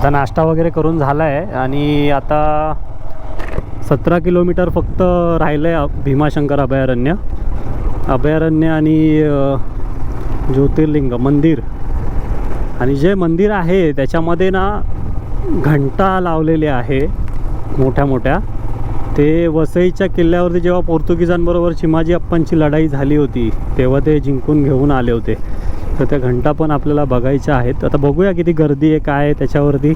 आता नाश्ता वगैरे करून झाला आहे आणि आता सतरा किलोमीटर फक्त राहिलं आहे भीमाशंकर अभयारण्य. अभयारण्य आणि ज्योतिर्लिंग मंदिर. आणि जे मंदिर आहे त्याच्यामध्ये ना घंटा लावलेले आहे मोठ्या मोठ्या. ते वसईच्या किल्ल्यावरती जेव्हा पोर्तुगीजांबरोबर चिमाजी अप्पांची लढाई झाली होती तेव्हा ते जिंकून घेऊन आले होते. तर त्या घंटा पण आपल्याला बघायच्या आहेत. आता बघूया किती गर्दी आहे काय आहे त्याच्यावरती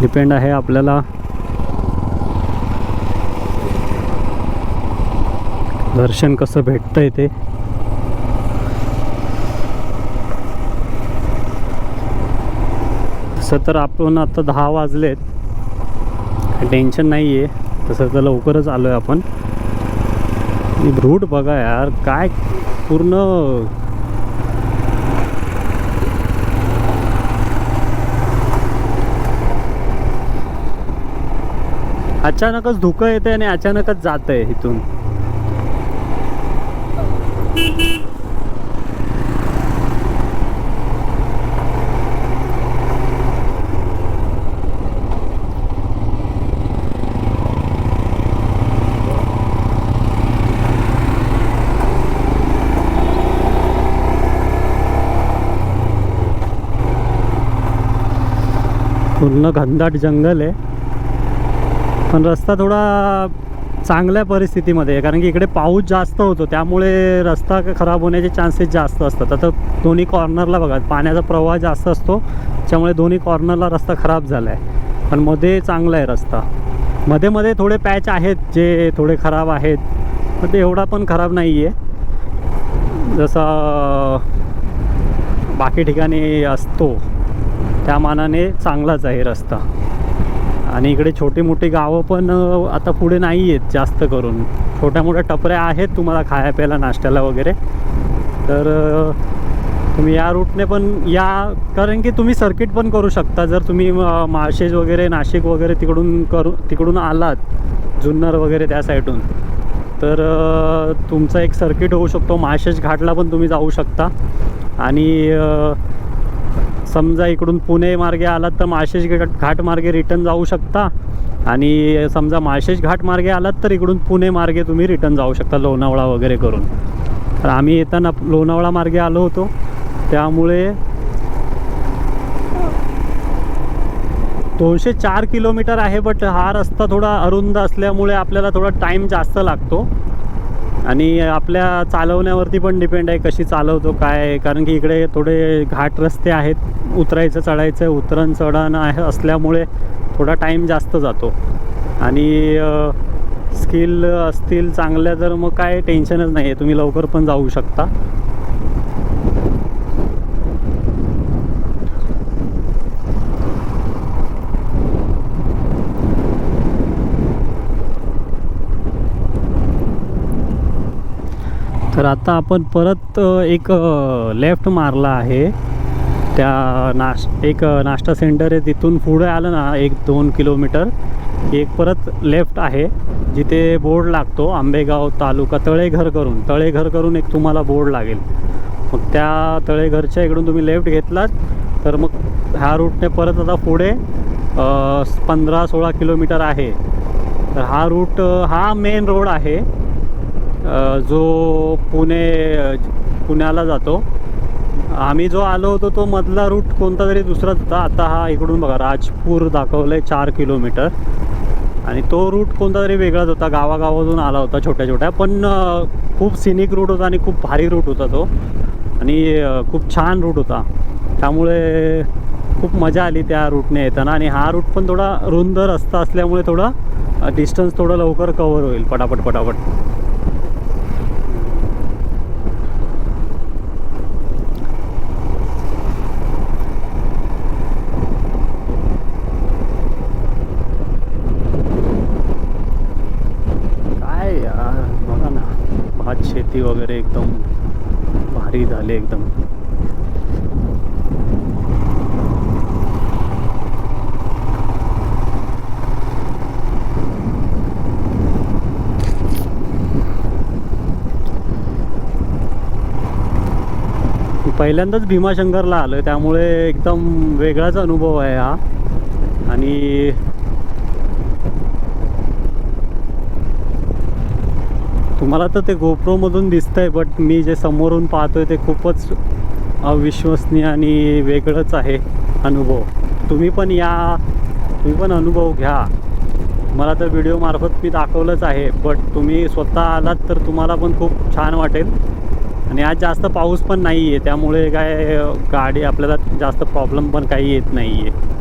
डिपेंड आहे आपल्याला. दर्शन कसं भेटतंय ते. तसं तर आपण आता दहा वाजलेत. टेन्शन नाही आहे तसं तर लवकरच आलो आहे आपण रूट बघा यार. काय पूर्ण अचानकच धुकं येते आणि अचानकच जात आहे इथून. पूर्ण घनदाट जंगल आहे. पण रस्ता थोडा चांगल्या परिस्थितीमध्ये आहे कारण की इकडे पाऊस जास्त होतो त्यामुळे रस्ता खराब होण्याचे चान्सेस जास्त असतात. आता दोन्ही कॉर्नरला बघा पाण्याचा प्रवाह जास्त असतो त्यामुळे दोन्ही कॉर्नरला रस्ता खराब झाला आहे पण मध्ये चांगला आहे रस्ता. मध्ये मध्ये थोडे पॅच आहेत जे थोडे खराब आहेत पण ते एवढा पण खराब नाही आहे जसा बाकी ठिकाणी असतो त्या मानाने चांगलाच आहे रस्ता. आणि इकडे छोटी मोठी गावं पण आता पुढे नाही आहेत जास्त करून. छोट्या मोठ्या टपऱ्या आहेत तुम्हाला खाया प्यायला नाश्त्याला वगैरे. तर तुम्ही या रूटने पण या कारण की तुम्ही सर्किट पण करू शकता. जर तुम्ही माळशेज वगैरे नाशिक वगैरे तिकडून करू तिकडून आलात जुन्नर वगैरे त्या साईडून तर तुमचा एक सर्किट होऊ शकतो. माळशेज घाटला पण तुम्ही जाऊ शकता. आणि समजा इकडून पुणे मार्गे आलात तर माळशेज घाट घाट मार्गे रिटर्न जाऊ शकता. आणि समजा माळशेज घाट मार्गे आलात तर इकडून पुणे मार्गे तुम्ही रिटर्न जाऊ शकता लोणावळा वगैरे करून. तर आम्ही येताना लोणावळा मार्गे आलो होतो. त्यामुळे दोनशे चार किलोमीटर आहे बट हा रस्ता थोडा अरुंद असल्यामुळे आपल्याला थोडा टाईम जास्त लागतो. आणि आपल्या चालवण्यावरती पण डिपेंड आहे कशी चालवतो काय कारण की इकडे थोडे घाट रस्ते आहेत. उतरायचं चढायचं उतरण चढण आहे असल्यामुळे थोडा टाईम जास्त जातो. आणि स्किल असतील चांगल्या तर मग काय टेन्शनच नाही आहे तुम्ही लवकर पण जाऊ शकता. तर आता आपण परत एक लेफ्ट मारला आहे. त्या नाश एक नाश्ता सेंटर आहे. तिथून पुढे आलं ना एक दोन किलोमीटर. एक परत लेफ्ट आहे. जिथे बोर्ड लागतो आंबेगाव तालुका तळेघर करून. तळेघर करून एक तुम्हाला बोर्ड लागेल. मग त्या तळेघरच्या इकडून तुम्ही लेफ्ट घेतलात. तर मग ह्या रूटने परत आता पुढे पंधरा सोळा किलोमीटर आहे. तर हा रूट हा मेन रोड आहे. जो पुणे पुण्याला जातो. आम्ही जो आलो होतो तो मधला रूट कोणता तरी दुसराच होता. आता हा इकडून बघा राजपूर दाखवलं आहे चार किलोमीटर. आणि तो रूट कोणता तरी वेगळाच होता. गावागावातून आला होता छोट्या छोट्या पण खूप सिनिक रूट होता आणि खूप भारी रूट होता तो. आणि खूप छान रूट होता. त्यामुळे खूप मजा आली त्या रूटने येताना. आणि हा रूट पण थोडा रुंद रस्ता असल्यामुळे थोडा डिस्टन्स थोडं लवकर कवर होईल. पटापट पटापट काय यार बघा ना माती वगैरे एकदम भारी झाली एकदम. पहिल्यांदाच भीमाशंकरला आलो त्यामुळे एकदम वेगळाच अनुभव आहे हा. आणि मला तर ते गोप्रोमधून दिसतंय बट मी जे समोरून पाहतोय ते खूपच अविश्वसनीय आणि वेगळंच आहे अनुभव. तुम्ही पण या तुम्ही पण अनुभव घ्या. मला तर व्हिडिओमार्फत मी दाखवलंच आहे बट तुम्ही स्वतः आलात तर तुम्हाला पण खूप छान वाटेल. आणि आज जास्त पाऊस पण नाही आहे त्यामुळे काय गाडी आपल्याला जास्त प्रॉब्लेम पण काही येत नाही आहे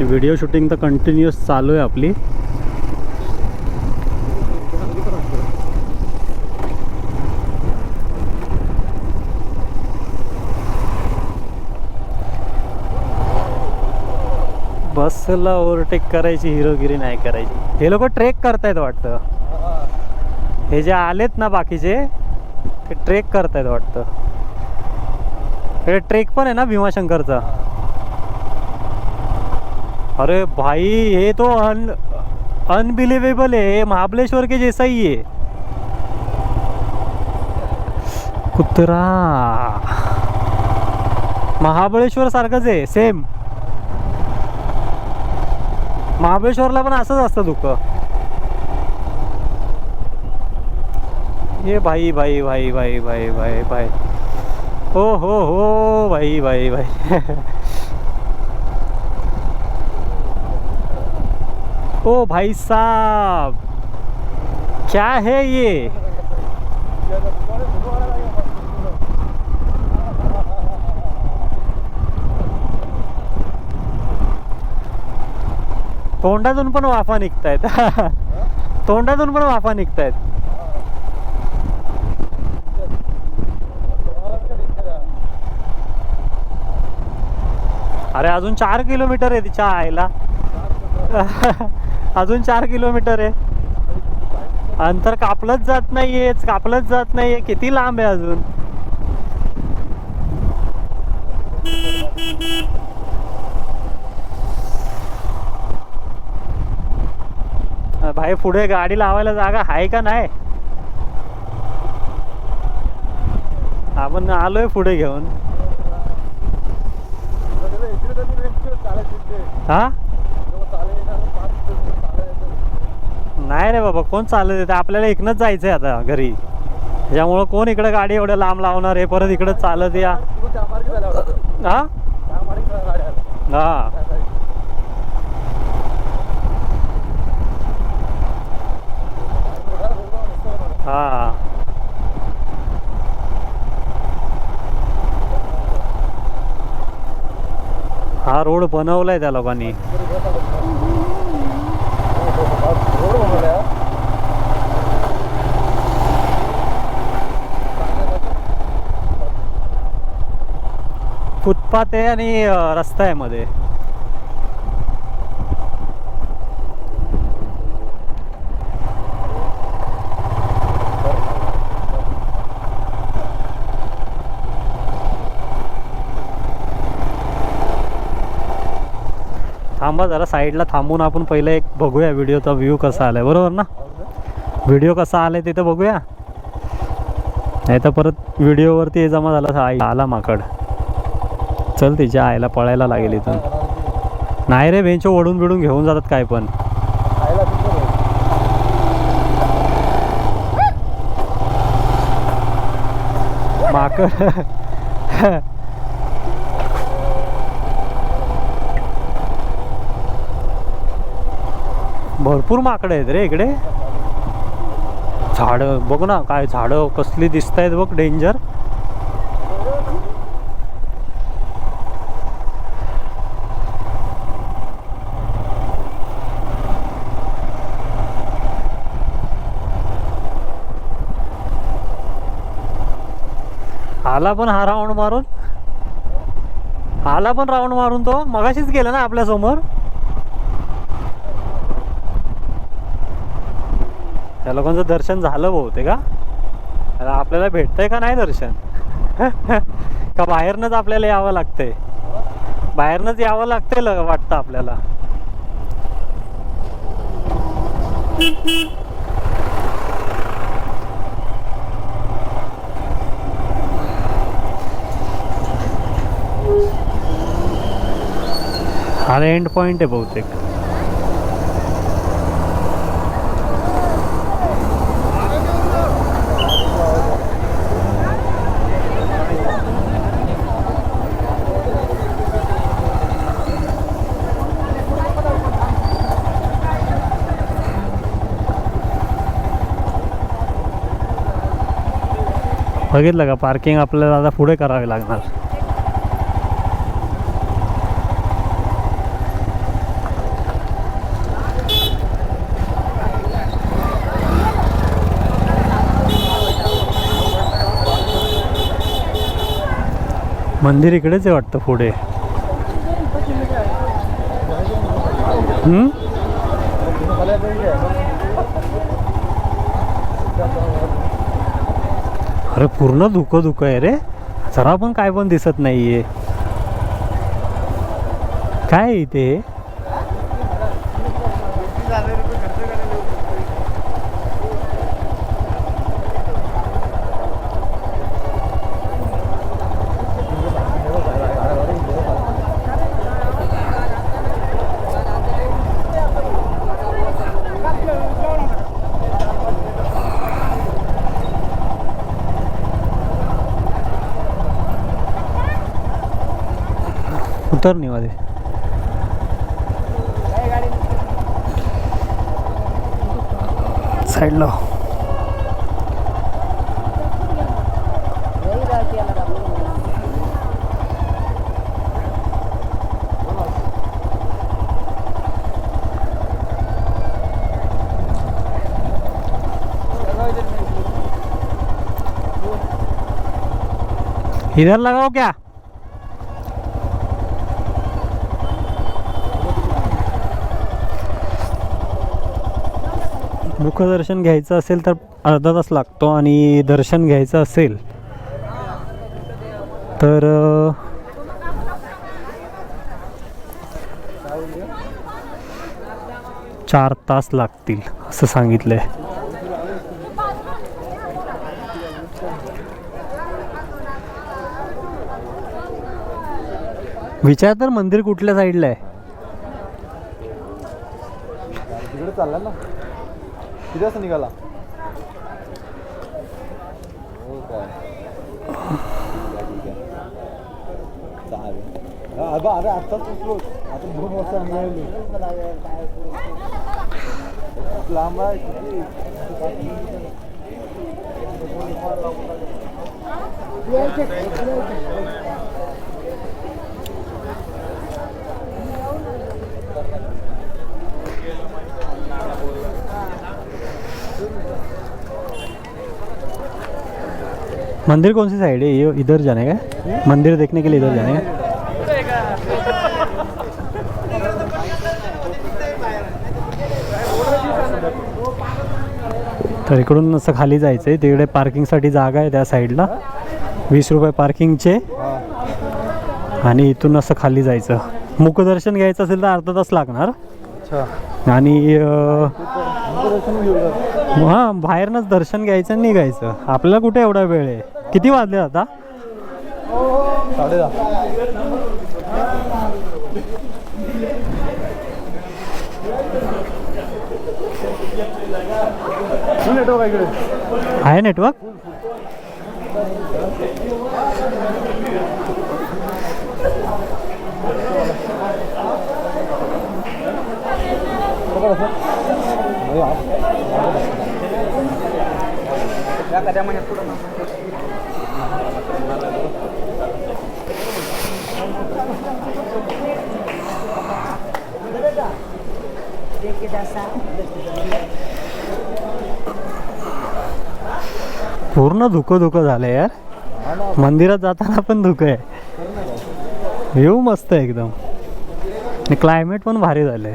व्हिडिओ शूटिंग तर कंटिन्युअस चालू आहे आपली. बसला ओव्हरटेक करायची हिरोगिरी नाही करायची. हे लोक ट्रेक करतायत वाटतं. हे जे आलेत ना बाकीचे ते ट्रेक करतायत वाटतं. हे ट्रेक पण आहे ना भीमाशंकरचा? अरे भाई ये तो अन अनबिलीवेबल है महाबलेश्वर के जैसा ही है। कुत्रा। महाबळेश्वर सारखंच आहे सेम महाबळेश्वरला पण असंच असतं दुःख. ये भाई भाई भाई भाई भाई भाई भाई. हो हो हो भाई भाई भाई. ओ भाई साहब क्या है ये? तोंडातून पण वाफा निघतायत. तोंडातून पण वाफा निघतायत. अरे अजून चार किलोमीटर आहे तिच्या आईला. अजून चार किलोमीटर आहे. अंतर कापलंच जात नाहीये कापलंच जात नाहीये. किती लांब आहे अजून? भाई पुढे गाडी लावायला जागा आहे का नाही? आपण आलोय पुढे घेऊन. हा? नाही रे बाबा कोण चालत येतं आपल्याला इकडनंच जायचंय आता घरी. त्यामुळं कोण इकडे गाडी एवढं लांब लावणार? हे परत इकडं चालत या. हा? हा. हा. हा रोड बनवलाय त्या लोकांनी. फुटपाथ आहे आणि रस्ता आहे मध्ये. थांबा जरा साईडला थांबून आपण पहिले एक बघूया व्हिडिओचा व्ह्यू कसा आलाय. बरोबर ना? व्हिडिओ कसा आलाय तिथं बघूया. नाही तर परत व्हिडिओवरती जमा झाला आई आला माकड. चल तिच्या आईला पळायला लागेल इथून. नाही रे बेंच ओढून बिडून घेऊन जातात काय पण. माकड. भरपूर माकड आहेत रे इकडे. झाडं बघ ना काय झाडं कसली दिसत आहेत बघ डेंजर. आला पण हा राऊंड मारून. आला पण राऊंड मारून तो. मगाशीच गेला ना आपल्यासमोर. त्या लोकांचं दर्शन झालं बहुते का आपल्याला भेटतंय का नाही दर्शन? का बाहेरनंच आपल्याला यावं लागतंय? बाहेरनंच यावं लागतंय ल- वाटतं आपल्याला. हा एंड पॉइंट आहे बहुतेक. बघितलं का? पार्किंग आपल्याला आता पुढे करावी लागणार. मंदिर इकडेच आहे वाटतं पुढे. अरे पूर्ण धुकं धुकं आहे रे. जरा पण काय पण दिसत नाहीये. काय आहे इथे? उतर निवादे मध्ये साईडला. इधर लगाओ क्या? मुखदर्शन घ्यायचं असेल तर अर्धा तास लागतो आणि दर्शन घ्यायचं असेल तर चार तास लागतील असं सांगितलंय. विचार तर मंदिर कुठल्या साईडला आहे? किती वाजता निघाला? हो काय ठीक आहे, चालेल अगं अरे आत्ताच पोचलो आता दोन वाजता निघालो लांब आहे किती? Yeah, yeah, yeah. मंदिर कौन सी साइड है? ये इधर जाने का? मंदिर देखने के लिए इधर जाने का तर इकडून असं खाली जायचं आहे. तिकडे पार्किंगसाठी जागा आहे त्या साईडला वीस रुपये पार्किंगचे आणि इथून असं खाली जायचं. मुखदर्शन घ्यायचं असेल तर अर्धा तास लागणार. आणि हां बाहेरनंच दर्शन घ्यायचं आणि निघायचं. आपल्याला कुठे एवढा वेळ आहे? किती वाजले आता? आहे नेटवर्क पूर्ण धुकं धुकं झालं यार. ना, मंदिरात जाताना पण धुकं आहे. व्ह्यू मस्त आहे एकदम. आणि क्लायमेट पण भारी झालं आहे.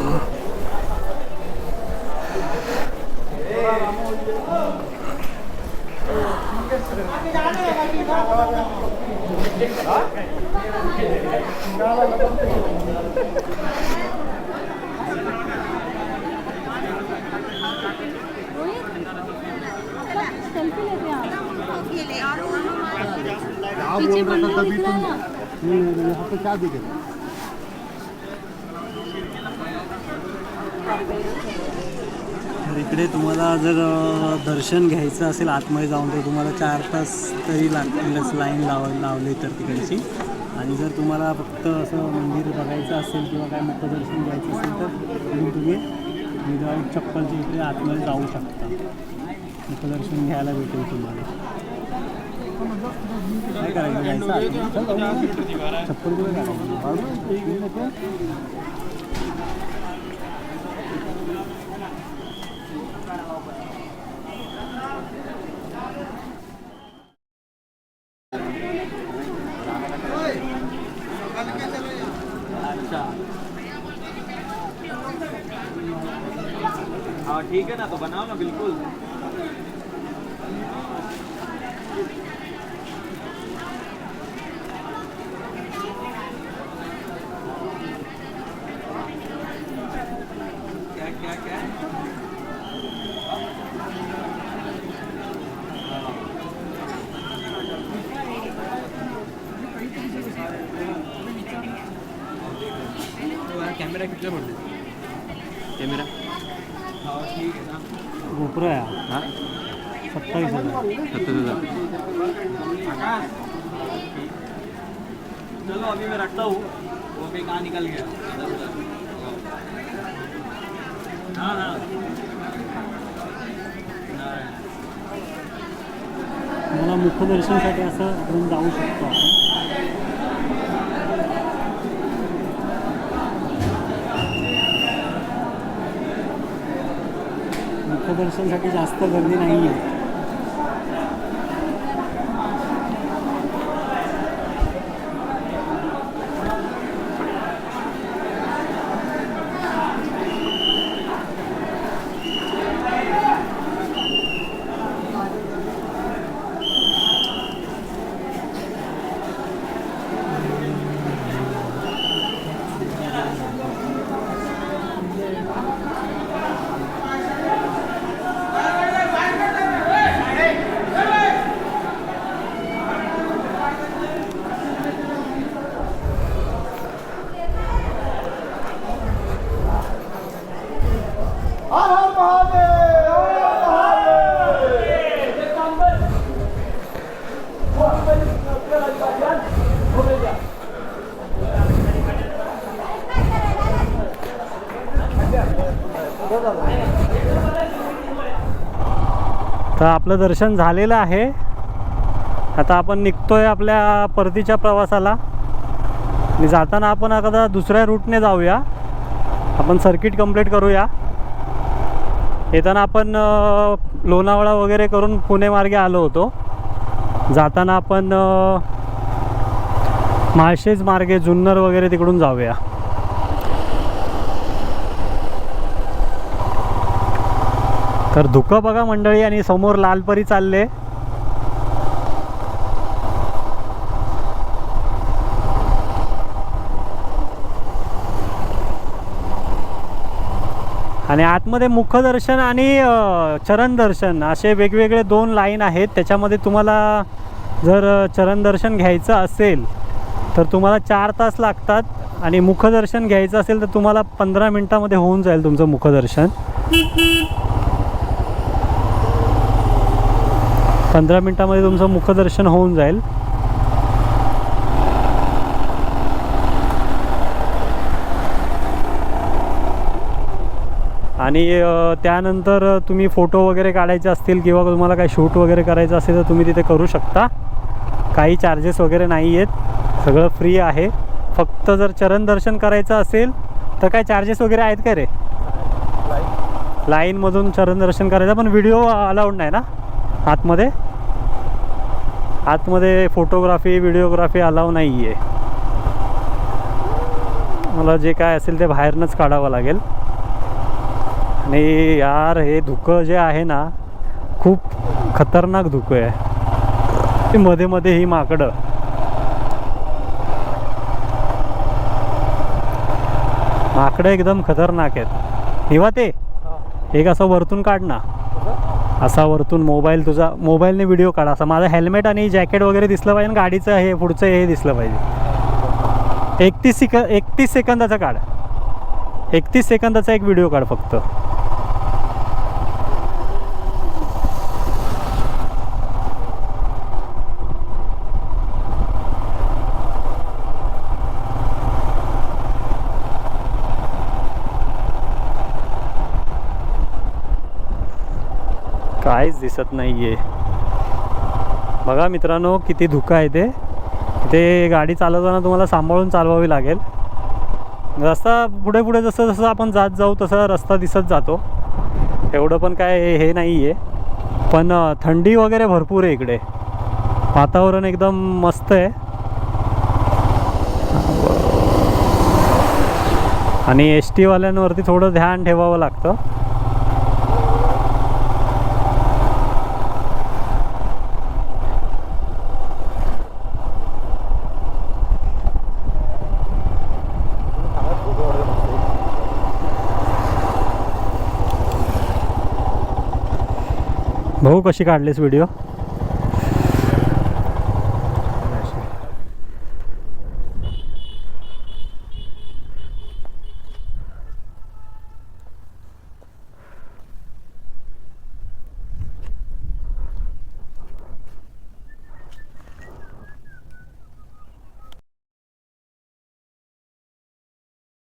पीछे बोल रहा था बंदा तभी निकला तुम ना नहीं नहीं, यहाँ पे क्या दिखेगा इकडे तुम्हाला जर दर्शन घ्यायचं असेल आतमध्ये जाऊन तर तुम्हाला चार तास तरी लागतीलच लाईन लाव लावली तर तिकडची. आणि जर तुम्हाला फक्त असं मंदिर बघायचं असेल किंवा काय मुखदर्शन घ्यायचं असेल तर तुम्ही विदाऊट चप्पलच्या इकडे आतमध्ये जाऊ शकता. मुखदर्शन घ्यायला भेटेल तुम्हाला. काय करायचं? जायचं चप्पल कुठे हाँ ठीक है ना तो बनाओ ना बिल्कुल। क्या क्या क्या? कॅमेरा किती पडले कॅमेरा? हाँ ठीक है. ना गोप्रो आहे हा. सत्तावीस हजार. सत्तर हजार. चलो अभी मैं रखता हूँ। वो भी कहाँ निकल गया? हाँ हाँ. मला मुखदर्शनसाठी असं इकडून जाऊ शकतो आपण. मुखदर्शनसाठी जास्त गर्दी नाही आहे तर आपलं दर्शन झालेलं आहे. आता आपण निघतोय आपल्या परतीच्या प्रवासाला. आणि जाताना आपण आता दुसऱ्या रूटने जाऊया. आपण सर्किट कंप्लीट करूया. येताना आपण लोणावळा वगैरे करून पुणे मार्गे आलो होतो. जाताना आपण माळशेज मार्गे जुन्नर वगैरे तिकडून जाऊया. तर धुकं बघा मंडळी आणि समोर लालपरी चालले. आणि आतमध्ये मुखदर्शन आणि चरण दर्शन असे वेगवेगळे दोन लाईन आहेत. त्याच्यामध्ये तुम्हाला जर चरण दर्शन घ्यायचं असेल तर तुम्हाला चार तास लागतात. आणि मुखदर्शन घ्यायचं असेल तर तुम्हाला पंधरा मिनटामध्ये होऊन जाईल तुमचं मुखदर्शन. पंधरा मिनटामध्ये तुमचं मुखदर्शन होऊन जाईल. आणि त्यानंतर तुम्ही फोटो वगैरे काढायचे असतील किंवा तुम्हाला काही शूट वगैरे करायचं असेल तर तुम्ही तिथे करू शकता. काही चार्जेस वगैरे नाही आहेत. सगळं फ्री आहे. फक्त जर चरण दर्शन करायचं असेल तर काय चार्जेस वगैरे आहेत का रे? लाईनमधून चरण दर्शन करायचं पण व्हिडिओ अलाउड नाही ना? आतमध्ये? आतमध्ये फोटोग्राफी व्हिडिओग्राफी अलाव नाही आहे मला जे काय असेल ते बाहेरनंच काढावं लागेल. आणि यार हे धुकं जे आहे ना खूप खतरनाक धुकं आहे. ते मध्ये मध्ये ही माकडं. माकडं एकदम खतरनाक आहेत. निवा ते एक असं वरतून काढ ना. असा वरतून मोबाईल तुझा मोबाईलने व्हिडिओ काढा. असा माझं हेल्मेट आणि जॅकेट वगैरे दिसलं पाहिजे आणि गाडीचं हे पुढचं हे दिसलं पाहिजे. एकतीस सेक एकतीस सेकंदाचा काढ. एकतीस सेकंदाचा एक व्हिडिओ काढ फक्त. काहीच दिसत नाही आहे बघा मित्रांनो किती धुकं आहे ते. ते गाडी चालवताना तुम्हाला सांभाळून चालवावी लागेल. रस्ता पुढे पुढे जसं जसं आपण जात जाऊ तसा रस्ता दिसत जातो. एवढं पण काय हे- नाही आहे पण थंडी वगैरे भरपूर आहे इकडे. वातावरण एकदम मस्त आहे. आणि एस टीवाल्यांवरती थोडं ध्यान ठेवावं लागतं. भाऊ कशी काढलीस व्हिडिओ